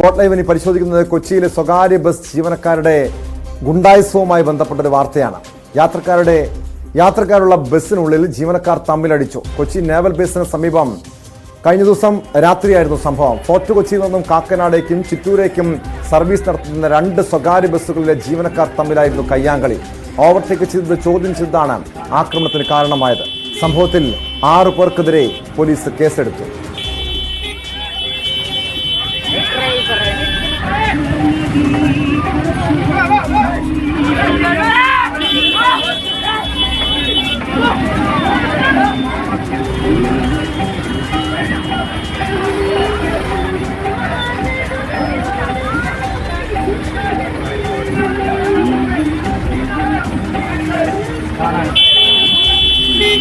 Spot live ഇനി പരിശോധിക്കുന്നത് കൊച്ചിയിലെ സ്വകാര്യ ബസ് ജീവനക്കാരുടെ ഗുണ്ടായുസവുമായി ബന്ധപ്പെട്ട ഒരു വാർത്തയാണ്. യാത്രക്കാരുടെ യാത്രക്കാരുള്ള ബസ്സിനുള്ളിൽ ജീവനക്കാർ തമ്മിലടിച്ചു. കൊച്ചി നേവൽ ബേസിന് സമീപം കഴിഞ്ഞ ദിവസം രാത്രിയായിരുന്നു സംഭവം. ഫോർട്ട് കൊച്ചിയിൽ നിന്നും കാക്കനാടേക്കും ചിറ്റൂരേക്കും സർവീസ് നടത്തുന്ന രണ്ട് സ്വകാര്യ ബസ്സുകളിലെ ജീവനക്കാർ തമ്മിലായിരുന്നു കയ്യാങ്കളി. ഓവർടേക്ക് ചെയ്തത് ചോദ്യം ചെയ്താണ് ആക്രമണത്തിന് കാരണമായത്. സംഭവത്തിൽ ആറു പേർക്കെതിരെ പോലീസ് കേസെടുത്തു.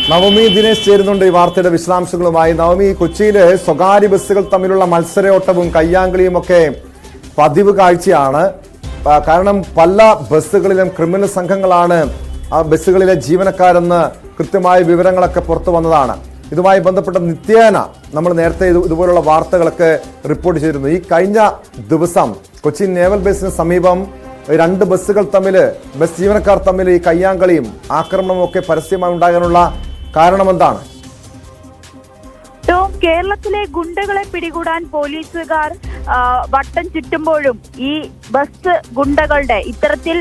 നവമി ദിനേശ് ചേരുന്നുണ്ട് ഈ വാർത്തയുടെ വിശദാംശങ്ങളുമായി. നവമി കൊച്ചിയിലെ സ്വകാര്യ ബസ്സുകൾ തമ്മിലുള്ള മത്സരയോട്ടവും കയ്യാങ്കളിയും ഒക്കെ പതിവ് കാഴ്ചയാണ്. കാരണം പല ബസ്സുകളിലും ക്രിമിനൽ സംഘങ്ങളാണ് ആ ബസ്സുകളിലെ ജീവനക്കാരെന്ന് കൃത്യമായ വിവരങ്ങളൊക്കെ പുറത്തു വന്നതാണ്. ഇതുമായി ബന്ധപ്പെട്ട നിത്യേന നമ്മൾ നേരത്തെ ഇത് ഇതുപോലുള്ള വാർത്തകളൊക്കെ റിപ്പോർട്ട് ചെയ്തിരുന്നു. ഈ കഴിഞ്ഞ ദിവസം കൊച്ചി നേവൽ ബേസിന് സമീപം രണ്ട് ബസ്സുകൾ തമ്മിൽ ബസ് ജീവനക്കാർ തമ്മിൽ ഈ കയ്യാങ്കളിയും ആക്രമണവും ഒക്കെ പരസ്യമായി ഉണ്ടാകാനുള്ള കാരണമെന്താണ്? കേരളത്തിലെ ഗുണ്ടകളെ പിടികൂടാൻ പോലീസുകാർ വട്ടം ചുറ്റുമ്പോഴും ഈ ബസ് ഗുണ്ടകളുടെ ഇത്തരത്തിൽ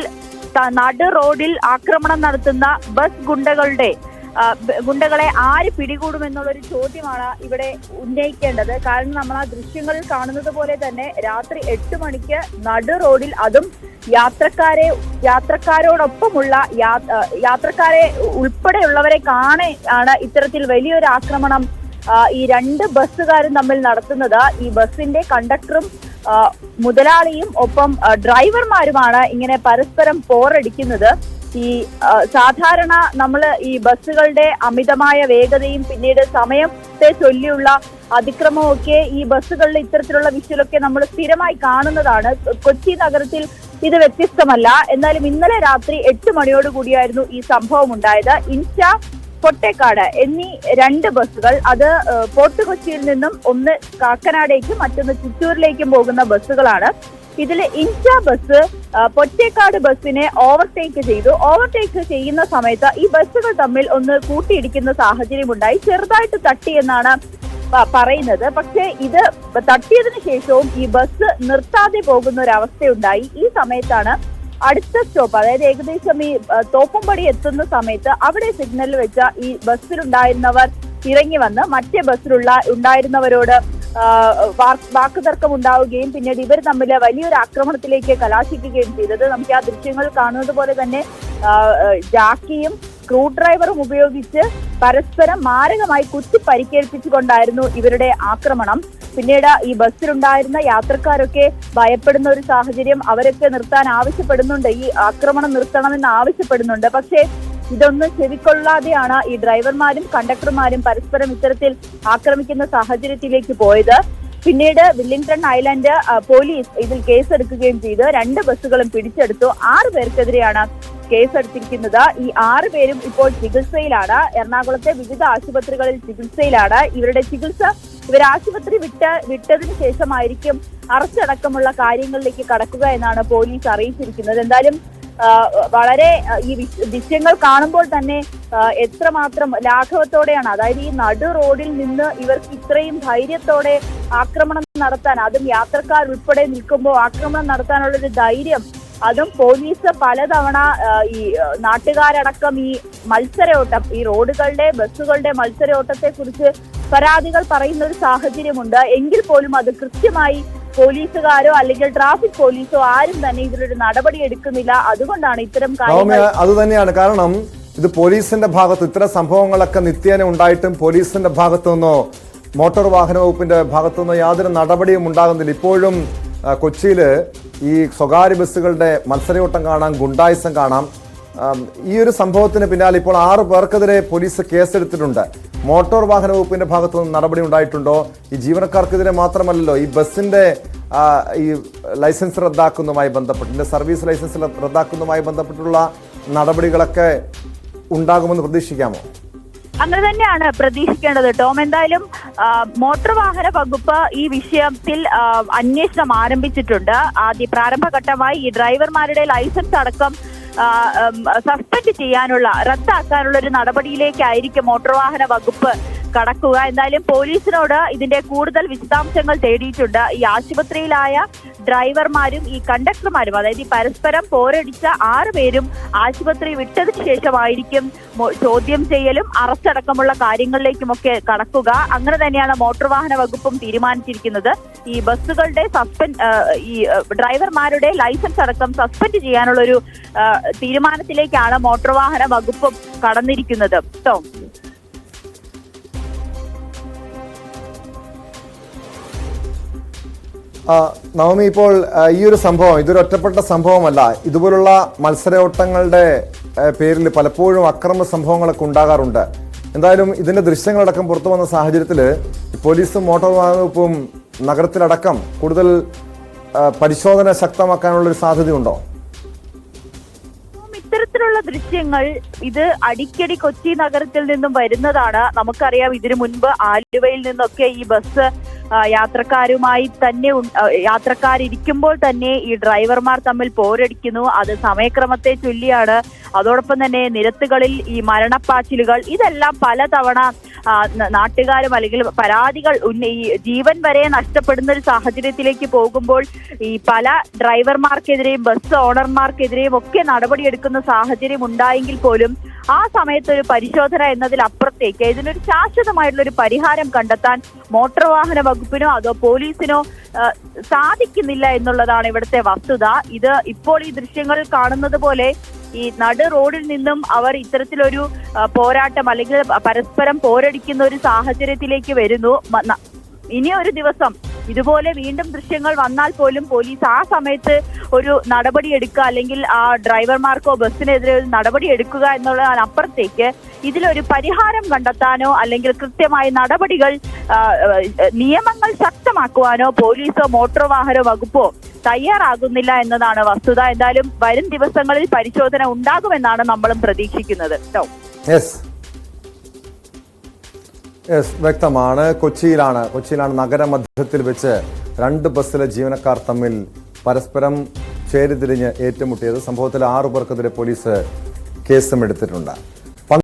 നടു റോഡിൽ ആക്രമണം നടത്തുന്ന ബസ് ഗുണ്ടകളുടെ ഗുണ്ടകളെ ആര് പിടികൂടുമെന്നുള്ളൊരു ചോദ്യമാണ് ഇവിടെ ഉന്നയിക്കേണ്ടത്. കാരണം നമ്മൾ ആ ദൃശ്യങ്ങളിൽ കാണുന്നത് പോലെ തന്നെ രാത്രി എട്ട് മണിക്ക് നടു റോഡിൽ അതും യാത്രക്കാരെ യാത്രക്കാരോടൊപ്പമുള്ള യാത്രക്കാരെ ഉൾപ്പെടെയുള്ളവരെ കാണെ ആണ് ഇത്തരത്തിൽ വലിയൊരു ആക്രമണം ഈ രണ്ട് ബസ്സുകാരും തമ്മിൽ നടത്തുന്നത്. ഈ ബസ്സിന്റെ കണ്ടക്ടറും മുതലാളിയും ഒപ്പം ഡ്രൈവർമാരുമാണ് ഇങ്ങനെ പരസ്പരം പോരടിക്കുന്നത്. ഈ സാധാരണ നമ്മൾ ഈ ബസ്സുകളുടെ അമിതമായ വേഗതയും പിന്നീട് സമയത്തെ ചൊല്ലിയുള്ള അതിക്രമമൊക്കെ ഈ ബസ്സുകളിൽ ഇത്തരത്തിലുള്ള വിഷ്വലൊക്കെ നമ്മൾ സ്ഥിരമായി കാണുന്നതാണ്. കൊച്ചി നഗരത്തിൽ ഇത് വ്യത്യസ്തമല്ല. എന്നാലും ഇന്നലെ രാത്രി എട്ട് മണിയോട് കൂടിയായിരുന്നു ഈ സംഭവം ഉണ്ടായത്. ഇൻഷ പൊട്ടേക്കാട് എന്നീ രണ്ട് ബസ്സുകൾ അത് പോർട്ട് കൊച്ചിയിൽ നിന്നും ഒന്ന് കാക്കനാടേക്കും മറ്റൊന്ന് ചിറ്റൂരിലേക്കും പോകുന്ന ബസ്സുകളാണ്. ഇതിൽ ഇൻഷ ബസ് പൊറ്റേക്കാട് ബസ്സിനെ ഓവർടേക്ക് ചെയ്തു. ഓവർടേക്ക് ചെയ്യുന്ന സമയത്ത് ഈ ബസ്സുകൾ തമ്മിൽ ഒന്ന് കൂട്ടിയിടിക്കുന്ന സാഹചര്യം ഉണ്ടായി ചെറുതായിട്ട് തട്ടി എന്നാണ് പറയുന്നത്. പക്ഷേ ഇത് തട്ടിയതിനു ശേഷവും ഈ ബസ് നിർത്താതെ പോകുന്ന ഒരു അവസ്ഥയുണ്ടായി ഈ സമയത്താണ് അടുത്ത സ്റ്റോപ്പ് അതായത് ഏകദേശം ഈ തോപ്പുംപടി എത്തുന്ന സമയത്ത് അവിടെ സിഗ്നൽ വെച്ച ഈ ബസ്സിലുണ്ടായിരുന്നവർ ഇറങ്ങി വന്ന് മറ്റേ ബസ്സിലുള്ള ഉണ്ടായിരുന്നവരോട് വാക്കുതർക്കം ഉണ്ടാവുകയും പിന്നീട് ഇവർ തമ്മിൽ വലിയൊരു ആക്രമണത്തിലേക്ക് കലാശിക്കുകയും ചെയ്തത് നമുക്ക് ആ ദൃശ്യങ്ങൾ കാണുന്നത് പോലെ തന്നെ ജാക്കിയും സ്ക്രൂ ഡ്രൈവറും ഉപയോഗിച്ച് പരസ്പരം മാരകമായി കുത്തി പരിക്കേൽപ്പിച്ചുകൊണ്ടായിരുന്നു ഇവരുടെ ആക്രമണം. പിന്നീട് ഈ ബസ്സിലുണ്ടായിരുന്ന യാത്രക്കാരൊക്കെ ഭയപ്പെടുന്ന ഒരു സാഹചര്യം അവരൊക്കെ നിർത്താൻ ആവശ്യപ്പെടുന്നുണ്ട്. ഈ ആക്രമണം നിർത്തണമെന്ന് ആവശ്യപ്പെടുന്നുണ്ട്. പക്ഷേ ഇതൊന്നും ചെവിക്കൊള്ളാതെയാണ് ഈ ഡ്രൈവർമാരും കണ്ടക്ടർമാരും പരസ്പരം ഇത്തരത്തിൽ ആക്രമിക്കുന്ന സാഹചര്യത്തിലേക്ക് പോയത്. പിന്നീട് വില്ലിംഗ്ടൺ ഐലൻഡ് പോലീസ് ഇതിൽ കേസെടുക്കുകയും ചെയ്ത് രണ്ട് ബസ്സുകളും പിടിച്ചെടുത്തു. ആറ് പേർക്കെതിരെയാണ് കേസെടുത്തിരിക്കുന്നത്. ഈ ആറ് പേരും ഇപ്പോൾ ചികിത്സയിലാണ്. എറണാകുളത്തെ വിവിധ ആശുപത്രികളിൽ ചികിത്സയിലാണ്. ഇവരുടെ ചികിത്സ ഇവർ ആശുപത്രി വിട്ട് വിട്ടതിന് ശേഷമായിരിക്കും അറസ്റ്റടക്കമുള്ള കാര്യങ്ങളിലേക്ക് കടക്കുക എന്നാണ് പോലീസ് അറിയിച്ചിരിക്കുന്നത്. എന്തായാലും വളരെ ഈ ദൃശ്യങ്ങൾ കാണുമ്പോൾ തന്നെ എത്രമാത്രം ലാഘവത്തോടെയാണ് അതായത് ഈ നടു റോഡിൽ നിന്ന് ഇവർക്ക് ഇത്രയും ധൈര്യത്തോടെ ആക്രമണം നടത്താൻ അതും യാത്രക്കാർ ഉൾപ്പെടെ നിൽക്കുമ്പോൾ ആക്രമണം നടത്താനുള്ള ഒരു ധൈര്യം അതും പോലീസ് പലതവണ ഈ നാട്ടുകാരടക്കം ഈ മത്സരയോട്ടം ഈ റോഡുകളുടെ ബസ്സുകളുടെ മത്സരയോട്ടത്തെ കുറിച്ച് പരാതികൾ പറയുന്ന ഒരു സാഹചര്യമുണ്ട്. എങ്കിൽ പോലും അത് കൃത്യമായി പോലീസുകാരോ അല്ലെങ്കിൽ ട്രാഫിക് പോലീസോ ആരും തന്നെ ഇതിലൊരു നടപടി എടുക്കുന്നില്ല. അതുകൊണ്ടാണ് ഇത്തരം കാര്യങ്ങൾ അത് തന്നെയാണ്. കാരണം ഇത് പോലീസിന്റെ ഭാഗത്ത് ഇത്തരം സംഭവങ്ങളൊക്കെ നിത്യേന ഉണ്ടായിട്ടും പോലീസിന്റെ ഭാഗത്തു നിന്നോ മോട്ടോർ വാഹന വകുപ്പിന്റെ ഭാഗത്തു നിന്നോ യാതൊരു നടപടിയും ഉണ്ടാകുന്നില്ല. ഇപ്പോഴും കൊച്ചിയിൽ ഈ സ്വകാര്യ ബസ്സുകളുടെ മത്സരയോട്ടം കാണാം ഗുണ്ടായുസം കാണാം. ഈ ഒരു സംഭവത്തിന് പിന്നാലെ ഇപ്പോൾ ആറ് പേർക്കെതിരെ പോലീസ് കേസെടുത്തിട്ടുണ്ട്. മോട്ടോർ വാഹന വകുപ്പിന്റെ ഭാഗത്തു നിന്ന് നടപടി ഉണ്ടായിട്ടുണ്ടോ? ഈ ജീവനക്കാർക്കെതിരെ മാത്രമല്ലല്ലോ ഈ ബസ്സിന്റെ ഈ ലൈസൻസ് റദ്ദാക്കുന്നതുമായി ബന്ധപ്പെട്ട് ഇതിന്റെ സർവീസ് ലൈസൻസ് റദ്ദാക്കുന്നതുമായി ബന്ധപ്പെട്ടുള്ള നടപടികളൊക്കെ ഉണ്ടാകുമെന്ന് പ്രതീക്ഷിക്കാമോ? അങ്ങനെ തന്നെയാണ് പ്രതീക്ഷിക്കേണ്ടത് ടോം എന്തായാലും മോട്ടോർ വാഹന വകുപ്പ് ഈ വിഷയത്തിൽ അന്വേഷണം ആരംഭിച്ചിട്ടുണ്ട്. ആദ്യ പ്രാരംഭഘട്ടമായി ഈ ഡ്രൈവർമാരുടെ ലൈസൻസ് അടക്കം സസ്പെൻഡ് ചെയ്യാനുള്ള റദ്ദാക്കാനുള്ള ഒരു നടപടിയിലേക്കായിരിക്കും മോട്ടോർ വാഹന വകുപ്പ് കടക്കുക. എന്തായാലും പോലീസിനോട് ഇതിന്റെ കൂടുതൽ വിശദാംശങ്ങൾ തേടിയിട്ടുണ്ട്. ഈ ആശുപത്രിയിലായ ഡ്രൈവർമാരും ഈ കണ്ടക്ടർമാരും അതായത് ഈ പരസ്പരം പോരടിച്ച ആറ് പേരും ആശുപത്രി വിട്ടതിന് ശേഷമായിരിക്കും ചോദ്യം ചെയ്യലും അറസ്റ്റ് അടക്കമുള്ള കാര്യങ്ങളിലേക്കുമൊക്കെ കടക്കുക. അങ്ങനെ തന്നെയാണ് മോട്ടോർ വാഹന വകുപ്പും തീരുമാനിച്ചിരിക്കുന്നത്. ഈ ബസ്സുകളുടെ സസ്പെൻഡ് ഈ ഡ്രൈവർമാരുടെ ലൈസൻസ് അടക്കം സസ്പെൻഡ് ചെയ്യാനുള്ള ഒരു തീരുമാനത്തിലേക്കാണ് മോട്ടോർ വാഹന വകുപ്പും കടന്നിരിക്കുന്നത്. കേട്ടോ നവമി ഇപ്പോൾ ഈ ഒരു സംഭവം ഇതൊരു ഒറ്റപ്പെട്ട സംഭവമല്ല. ഇതുപോലുള്ള മത്സരയോട്ടങ്ങളുടെ പേരിൽ പലപ്പോഴും അക്രമ സംഭവങ്ങളൊക്കെ ഉണ്ടാകാറുണ്ട്. എന്തായാലും ഇതിന്റെ ദൃശ്യങ്ങളടക്കം പുറത്തു വന്ന സാഹചര്യത്തിൽ പോലീസും മോട്ടോർ വാഹന നഗരത്തിലടക്കം കൂടുതൽ പരിശോധന ശക്തമാക്കാനുള്ള ഒരു സാധ്യതയുണ്ടോ ഇത്തരത്തിലുള്ള ദൃശ്യങ്ങൾ ഇത് അടിക്കടി കൊച്ചി നഗരത്തിൽ നിന്നും വരുന്നതാണ്. നമുക്കറിയാം ഇതിനു മുൻപ് ആലുവയിൽ നിന്നൊക്കെ ഈ ബസ് യാത്രക്കാരുമായി തന്നെ യാത്രക്കാരിരിക്കുമ്പോൾ തന്നെ ഈ ഡ്രൈവർമാർ തമ്മിൽ പോരടിക്കുന്നു. അത് സമയക്രമത്തെ ചൊല്ലിയാണ്. അതോടൊപ്പം തന്നെ നിരത്തുകളിൽ ഈ മരണപ്പാച്ചിലുകൾ ഇതെല്ലാം പലതവണ നാട്ടുകാരും അല്ലെങ്കിൽ പരാതികൾ ഈ ജീവൻ വരെ നഷ്ടപ്പെടുന്ന ഒരു സാഹചര്യത്തിലേക്ക് പോകുമ്പോൾ ഈ പല ഡ്രൈവർമാർക്കെതിരെയും ബസ് ഓണർമാർക്കെതിരെയും ഒക്കെ നടപടിയെടുക്കുന്ന സാഹചര്യം ഉണ്ടായെങ്കിൽ പോലും ആ സമയത്ത് ഒരു പരിശോധന എന്നതിലപ്പുറത്തേക്ക് ഇതിനൊരു ശാശ്വതമായിട്ടുള്ള ഒരു പരിഹാരം കണ്ടെത്താൻ മോട്ടോർ വാഹന വകുപ്പിനോ അതോ പോലീസിനോ സാധിക്കുന്നില്ല എന്നുള്ളതാണ് ഇവിടുത്തെ വസ്തുത. ഇത് ഇപ്പോൾ ഈ ദൃശ്യങ്ങളിൽ കാണുന്നത് പോലെ ഈ നടു റോഡിൽ നിന്നും അവർ ഇത്തരത്തിലൊരു പോരാട്ടം അല്ലെങ്കിൽ പരസ്പരം പോരടിക്കുന്ന ഒരു സാഹചര്യത്തിലേക്ക് വരുന്നു. ഇനി ഒരു ദിവസം ഇതുപോലെ വീണ്ടും ദൃശ്യങ്ങൾ വന്നാൽ പോലും പോലീസ് ആ സമയത്ത് ഒരു നടപടി എടുക്കുക അല്ലെങ്കിൽ ആ ഡ്രൈവർമാർക്കോ ബസ്സിനെതിരെ ഒരു നടപടി എടുക്കുക എന്നുള്ളതിനപ്പുറത്തേക്ക് ഇതിലൊരു പരിഹാരം കണ്ടെത്താനോ അല്ലെങ്കിൽ കൃത്യമായ നടപടികൾ നിയമങ്ങൾ ശക്തമാക്കുവാനോ പോലീസോ മോട്ടോർ വാഹന വകുപ്പോ തയ്യാറാകുന്നില്ല എന്നതാണ് വസ്തുത. എന്തായാലും വരും ദിവസങ്ങളിൽ പരിശോധന ഉണ്ടാകുമെന്നാണ് നമ്മളും പ്രതീക്ഷിക്കുന്നത്. കേട്ടോ. യെസ് വ്യക്തമാണ്. കൊച്ചിയിലാണ് കൊച്ചിയിലാണ് നഗരമധ്യത്തിൽ വെച്ച് രണ്ട് ബസ്സിലെ ജീവനക്കാർ തമ്മിൽ പരസ്പരം ചേരിതിരിഞ്ഞ് ഏറ്റുമുട്ടിയത്. സംഭവത്തിൽ ആറു പേർക്കെതിരെ പോലീസ് കേസും എടുത്തിട്ടുണ്ട്.